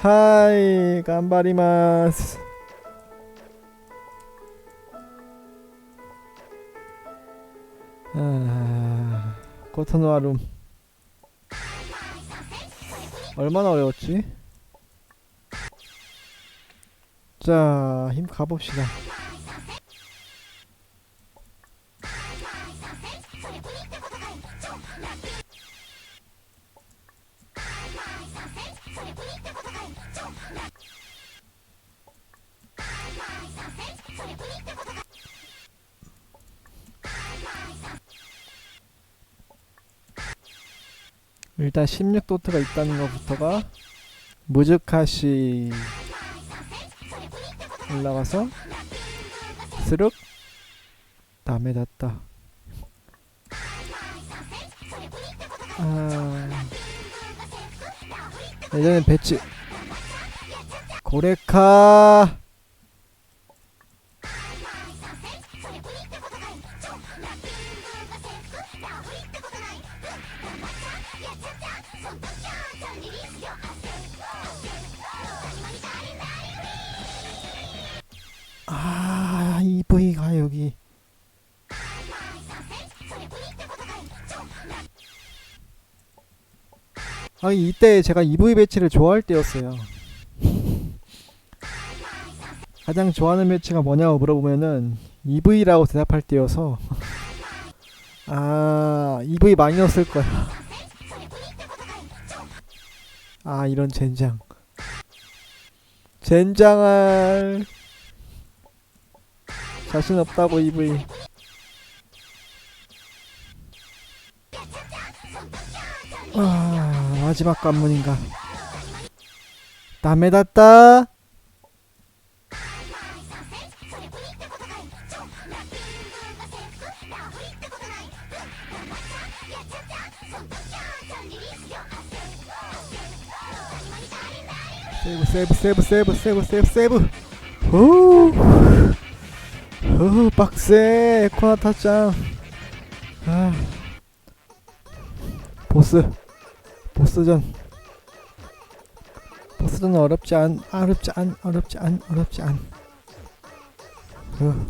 하이 깜바리마스 아, 코토노아룸 얼마나 어려웠지? 자, 힘 가봅시다. 일단 16도트가 있다는 것부터가 무즈카시 올라가서 스륵 다음에 닿다. 아 예전엔 배치. 고레카 아 EV가 여기. 아 이때 제가 EV 배치를 좋아할 때였어요. 가장 좋아하는 배치가 뭐냐고 물어보면은 EV라고 대답할 때여서. 아 EV 많이 넣었을 거야 아 이런 젠장. 젠장할 자신 없다고 EV 아 마지막 관문인가? 남에 닿다 세이브 세이브 세이브 세이브 세이브 세이브 후. 후, 빡세 코나 타짱 아. 보스 보스전. 보스전은 어렵지 않 어렵지 않 어렵지 않 어렵지 않. 후.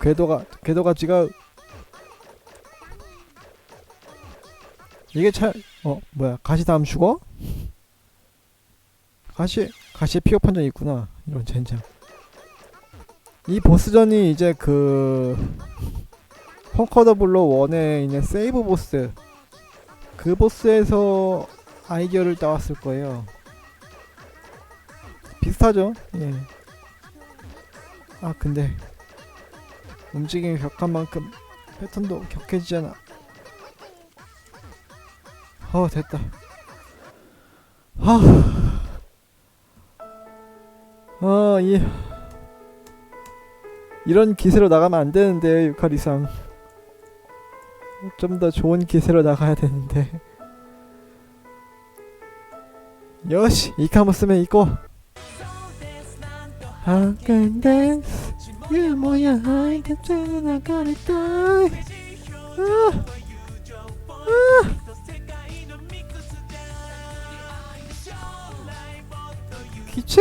궤도가 궤도가 지금 이게 차, 어, 뭐야, 가시 다음 죽어? 가시, 가시에 피어 판정이 있구나. 이런 젠장. 이 보스전이 이제 그, 펑커더 블로 1에 있는 세이브 보스. 그 보스에서 아이디어를 따왔을 거예요. 비슷하죠? 예. 아, 근데, 움직임이 격한 만큼 패턴도 격해지잖아. 어 됐다. 아어이. 이런 기세로 나가면 안 되는데 유카리상. 좀 더 좋은 기세로 나가야 되는데. 요시 이카모 쓰면 이거. 한간 댄 스이 뭐야 캡처는 나가랬다 아 아! 귀치?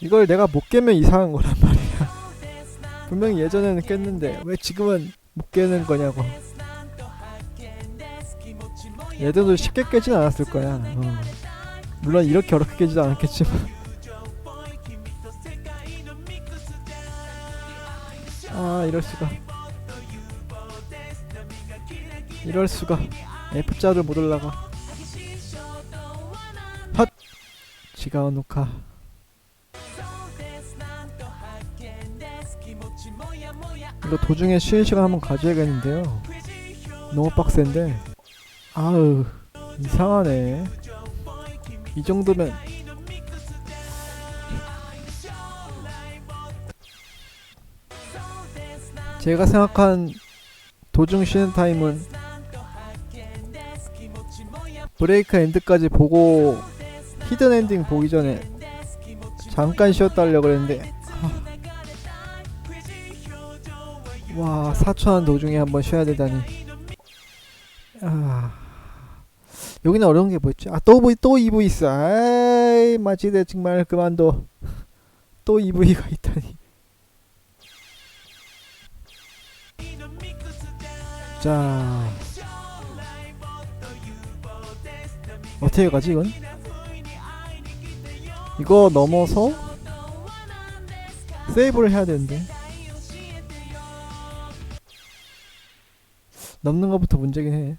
이걸 내가 못 깨면 이상한 거란 말이야. 분명히 예전에는 깼는데 왜 지금은 못 깨는 거냐고. 예전도 쉽게 깨진 않았을 거야. 어. 물론 이렇게 어렵게 깨지도 않았겠지만. 아 이럴 수가. 이럴 수가. F자를 못 올라가. 헛. 지가오노카. 이거 도중에 쉬는 시간 한번 가져야겠는데요. 너무 빡센데. 아우 이상하네. 이 정도면. 제가 생각한 도중 쉬는 타임은 브레이크 엔드까지 보고 히든 엔딩 보기 전에 잠깐 쉬었다 하려고 그랬는데 하, 와 4천원 도중에 한번 쉬어야 되다니. 아 여기는 어려운 게 뭐였지? 아 또 또 EV 있어 아이 마지대 정말 그만둬 또 EV가 있다니 자 어떻게 가지 이건? 이거 넘어서 세이브를 해야 되는데 넘는 것부터 문제긴 해.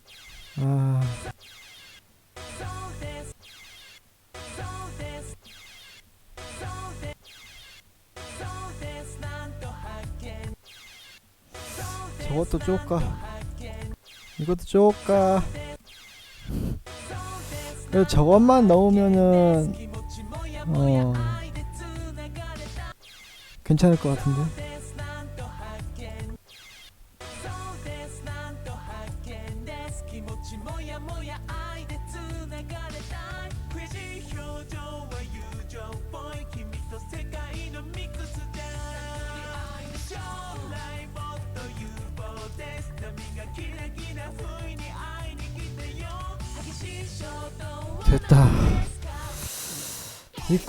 아... 저것도 쪼까. 이것도 쪼까. 그래 저것만 넣으면은 어... 괜찮을 것 같은데?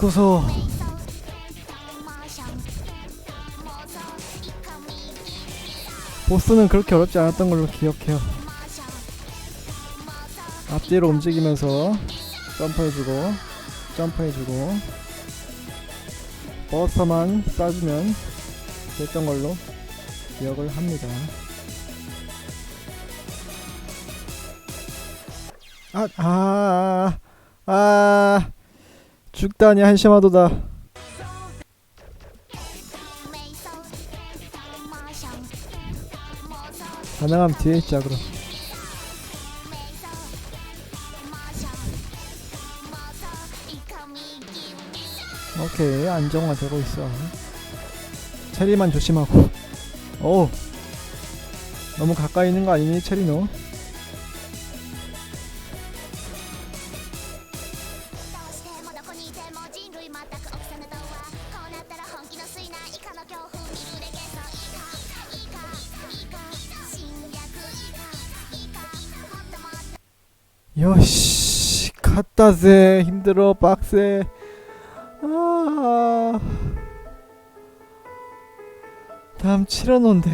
입고서 보스는 그렇게 어렵지 않았던 걸로 기억해요. 앞뒤로 움직이면서 점프해주고 점프해주고 버스터만 쏴주면 됐던 걸로 기억을 합니다. 아, 아, 아, 아, 죽다니 한심하도다. 가능하면 뒤에 있자 그럼. 오케이 안정화 되고 있어. 체리만 조심하고. 오, 너무 가까이 있는 거 아니니 체리 너? 갔다세 힘들어 빡세. 아. 다음 7원인데.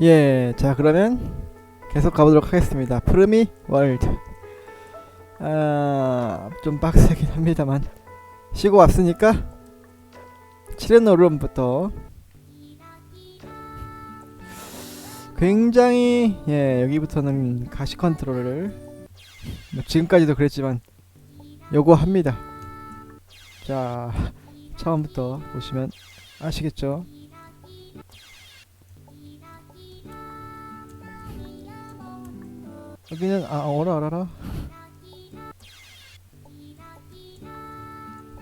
예자 그러면 계속 가보도록 하겠습니다. 프르미 월드. 아좀 빡세긴 합니다만. 쉬고 왔으니까 7원 오름부터. 굉장히 예 여기부터는 가시 컨트롤을 뭐 지금까지도 그랬지만 요거 합니다. 자 처음부터 보시면 아시겠죠? 여기는 아 어라 알아라?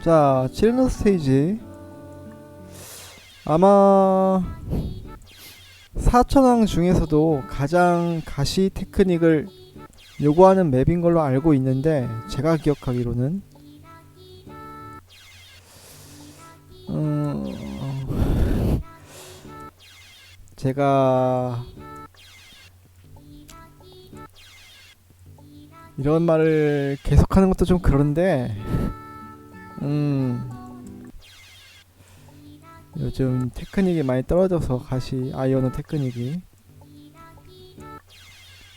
자 칠노 스테이지 아마 사천왕 중에서도 가장 가시 테크닉을 요구하는 맵인 걸로 알고 있는데 제가 기억하기로는 음, 제가 이런 말을 계속하는 것도 좀 그런데 음 요즘 테크닉이 많이 떨어져서 가시 아이오노 테크닉이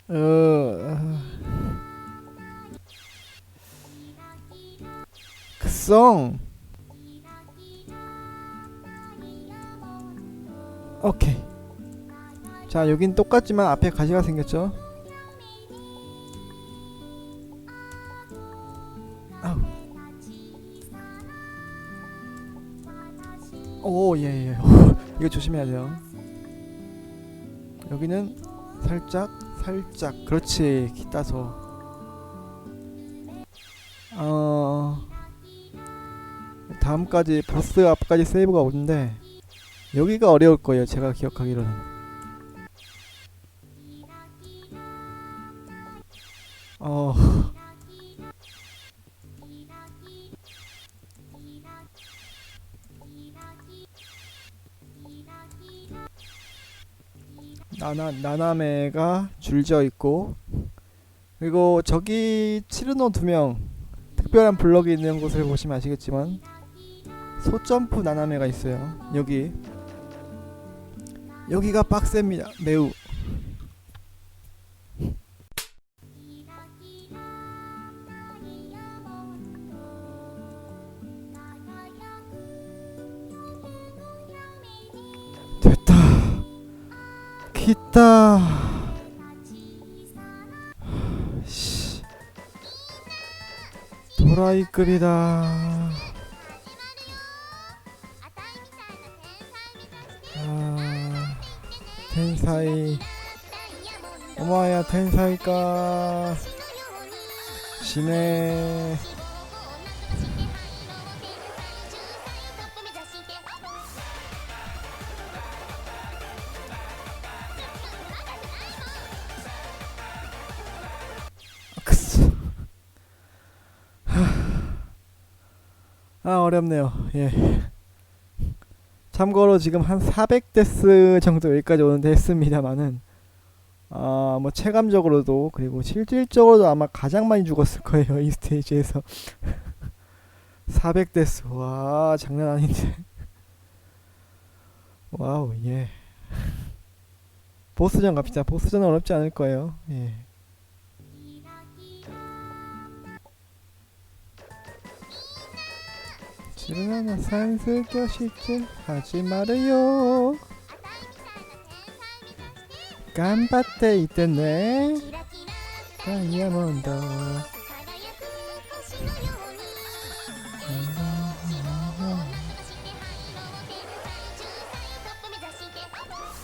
어... 그송 오케이. 자 여긴 똑같지만 앞에 가시가 생겼죠? 오, 예, 예. 이거 조심해야 돼요. 여기는 살짝 살짝. 그렇지. 기 따서. 어, 다음까지 보스 앞까지 세이브가 오는데 여기가 어려울 거예요. 제가 기억하기로는. 어. 나나 나나메가 줄지어 있고 그리고 저기 치르노 두 명 특별한 블럭이 있는 곳을 보시면 아시겠지만 소점프 나나메가 있어요. 여기 여기가 빡셉니다. 매우 기타. 씨. 도라이급이다. 아, 텐사이. 오마야 텐사이가 시네. 아 어렵네요. 예. 참고로 지금 한 400데스 정도 여기까지 오는데 했습니다만은 아 뭐 체감적으로도 그리고 실질적으로도 아마 가장 많이 죽었을 거예요 이 스테이지에서. 400데스. 와 장난 아닌데. 와우 예. 보스전 갑시다. 보스전은 어렵지 않을 거예요. 예 지루하나 산스 교실질 하지 말아요 깜바테 있겠네 다이아몬드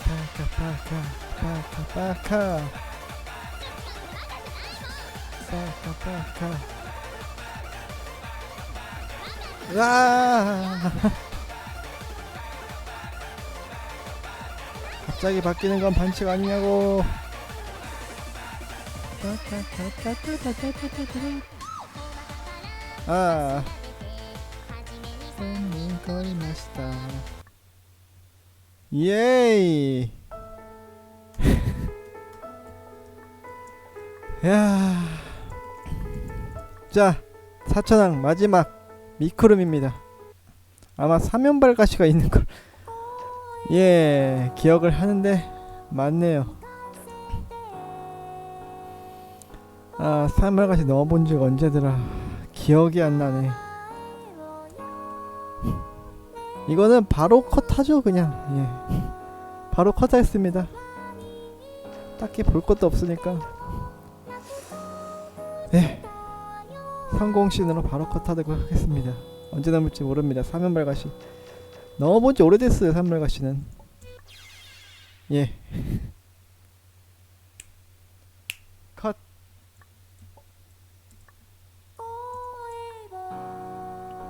파카 파카 파카 파카 파 와. 갑자기 바뀌는 건 반칙 아니냐고. 아. 맛있다. 예이. 야. 자, 사천왕 마지막 미크룸입니다. 아마 사면발 가시가 있는 걸 예, 기억을 하는데 맞네요. 아, 사면발 가시 넣어본 적 언제더라. 기억이 안 나네. 이거는 바로 컷하죠, 그냥. 예. 바로 컷했습니다. 딱히 볼 것도 없으니까. 네. 성공신으로 바로 컷하도록 하겠습니다. 언제 넘을지 모릅니다. 사면발가시. 넣어본 지 오래됐어요, 사면발가시는. 예. 컷.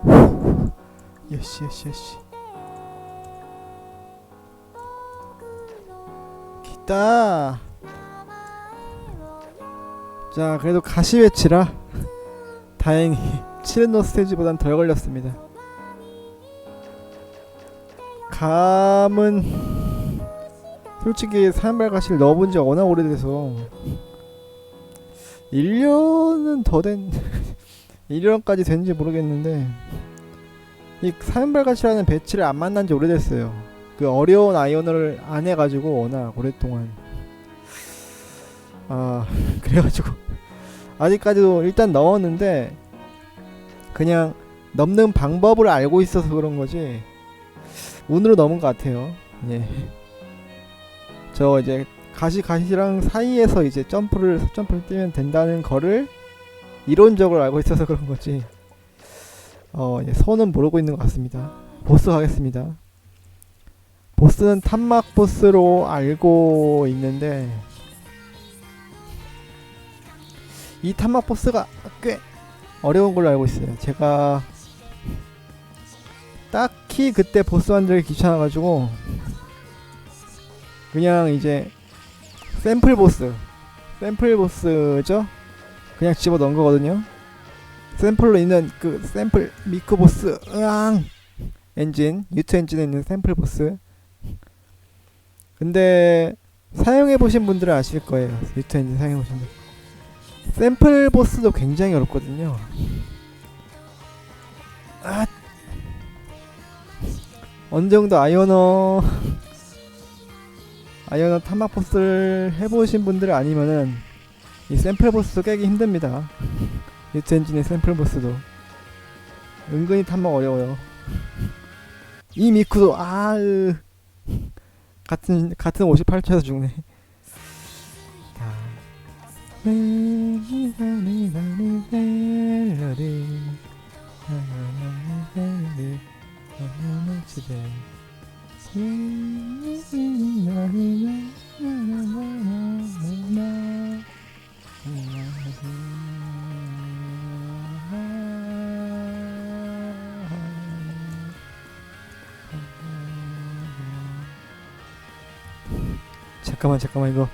예시, 예시, 예시. 기타. 자, 그래도 가시 배치라 다행히 치르노 스테이지보단 덜 걸렸습니다. 감은 솔직히 산발 가시를 넣어본 지 워낙 오래돼서 1년은 더 된 1년까지 된지 모르겠는데 이 산발 가시라는 배치를 안 만난 지 오래됐어요. 그 어려운 아이언을 안 해가지고 워낙 오랫동안 아 그래가지고 아직까지도 일단 넣었는데 그냥 넘는 방법을 알고 있어서 그런 거지 운으로 넘은 것 같아요. 예. 저 이제 가시 가시랑 사이에서 이제 점프를 점프를 뛰면 된다는 거를 이론적으로 알고 있어서 그런 거지. 어, 예, 선은 모르고 있는 것 같습니다. 보스 가겠습니다. 보스는 탐막 보스로 알고 있는데 이 탐막 보스가 꽤 어려운 걸로 알고 있어요. 제가 딱히 그때 보스 만들기 귀찮아가지고 그냥 이제 샘플 보스 샘플 보스죠? 그냥 집어 넣은 거거든요. 샘플로 있는 그 샘플 미크 보스 으앙 엔진 유트 엔진에 있는 샘플 보스 근데 사용해 보신 분들은 아실 거예요 유트 엔진 사용해 보신 분 샘플 보스도 굉장히 어렵거든요. 아. 어느 정도 아이오너 아이오너 탐막 보스를 해보신 분들 아니면은 이 샘플 보스도 깨기 힘듭니다. 유트 엔진의 샘플 보스도. 은근히 탐막 어려워요. 이 미쿠도 아으. 같은 같은 58초에서 죽네. 자. 잠깐만 잠깐만 이거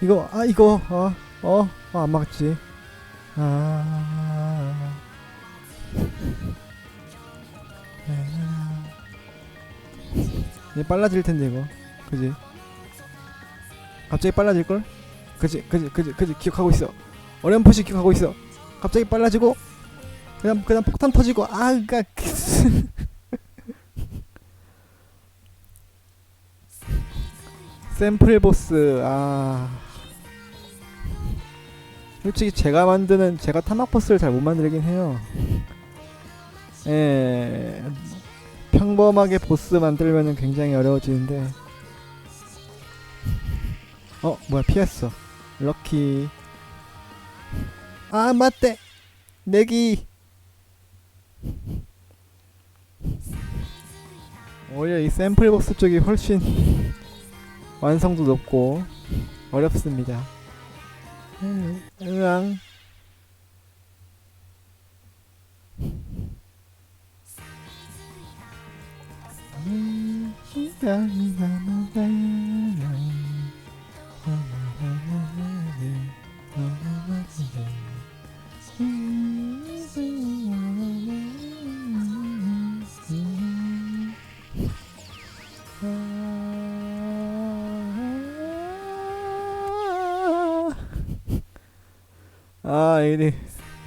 이거 아 이거 어 어안 맞지. 아. 이제 빨라질 텐데 이거. 그지? 갑자기 빨라질 걸? 그지 그지 그지 그지. 기억하고 있어. 어렴풋이 기억하고 있어. 갑자기 빨라지고 그냥 그냥 폭탄 터지고 아 그니까. 샘플 보스 아 솔직히 제가 만드는 제가 타막 보스를 잘 못 만들긴 해요. 예. 평범하게 보스 만들면은 굉장히 어려워지는데. 어 뭐야 피했어. 럭키. 아 맞대. 내기. 오히려 이 샘플 보스 쪽이 훨씬 완성도 높고 어렵습니다. うん。うわん。うん、なのだよ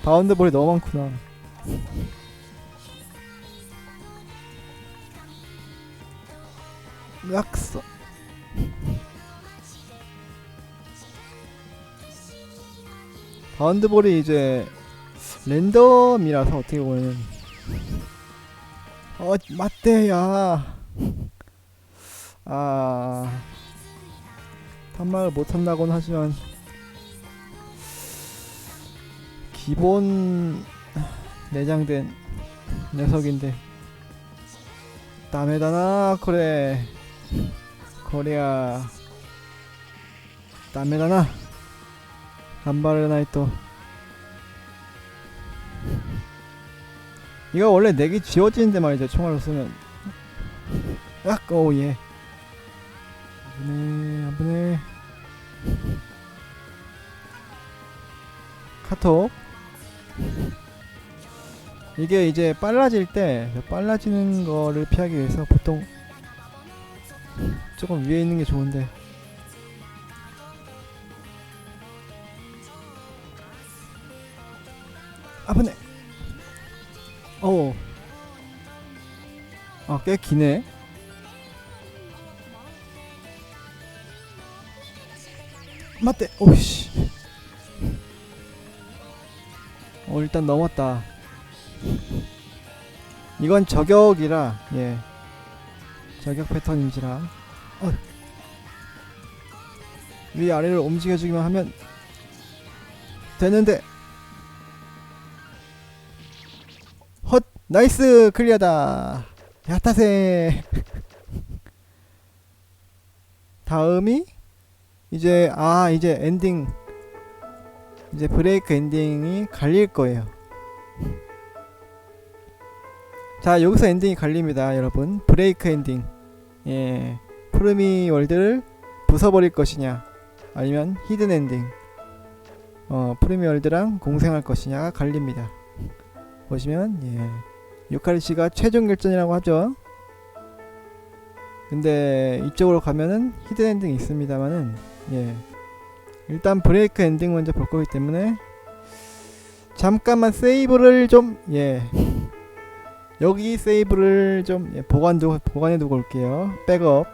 바운드 볼이 너무 많구나. 으악서. 바운드 볼이 이제 랜덤이라서 어떻게 보면 어 맞대야 아 탐막을 못한다곤 하지만 기본 내장된 녀석인데. 다메다나 그래. 코리아. 다메다나. 간바르 나이토. 이거 원래 내기 지워지는데 말이죠 총알로 쓰면. 악 오예. 아브네 아브네. 카톡 이게 이제 빨라질 때 빨라지는 거를 피하기 위해서 보통 조금 위에 있는 게 좋은데. 아프네. 어우. 아꽤 기네. 맞대. 오이씨 어 일단 넘었다. 이건 저격이라 예. 저격 패턴인지라. 어. 위 아래를 움직여주기만 하면 되는데. 헛! 나이스! 클리어다! 야타세! 다음이 이제 아 이제 엔딩 이제 브레이크 엔딩이 갈릴 거예요. 자 여기서 엔딩이 갈립니다 여러분. 브레이크 엔딩. 예 푸르미 월드를 부숴버릴 것이냐 아니면 히든 엔딩. 어 푸르미 월드랑 공생할 것이냐가 갈립니다. 보시면 예 유카리 씨가 최종 결전이라고 하죠. 근데 이쪽으로 가면은 히든 엔딩이 있습니다만은 예 일단 브레이크 엔딩 먼저 볼 거기 때문에 잠깐만 세이브를 좀 예. 여기 세이브를 좀 예, 보관도 보관해 두고 올게요. 백업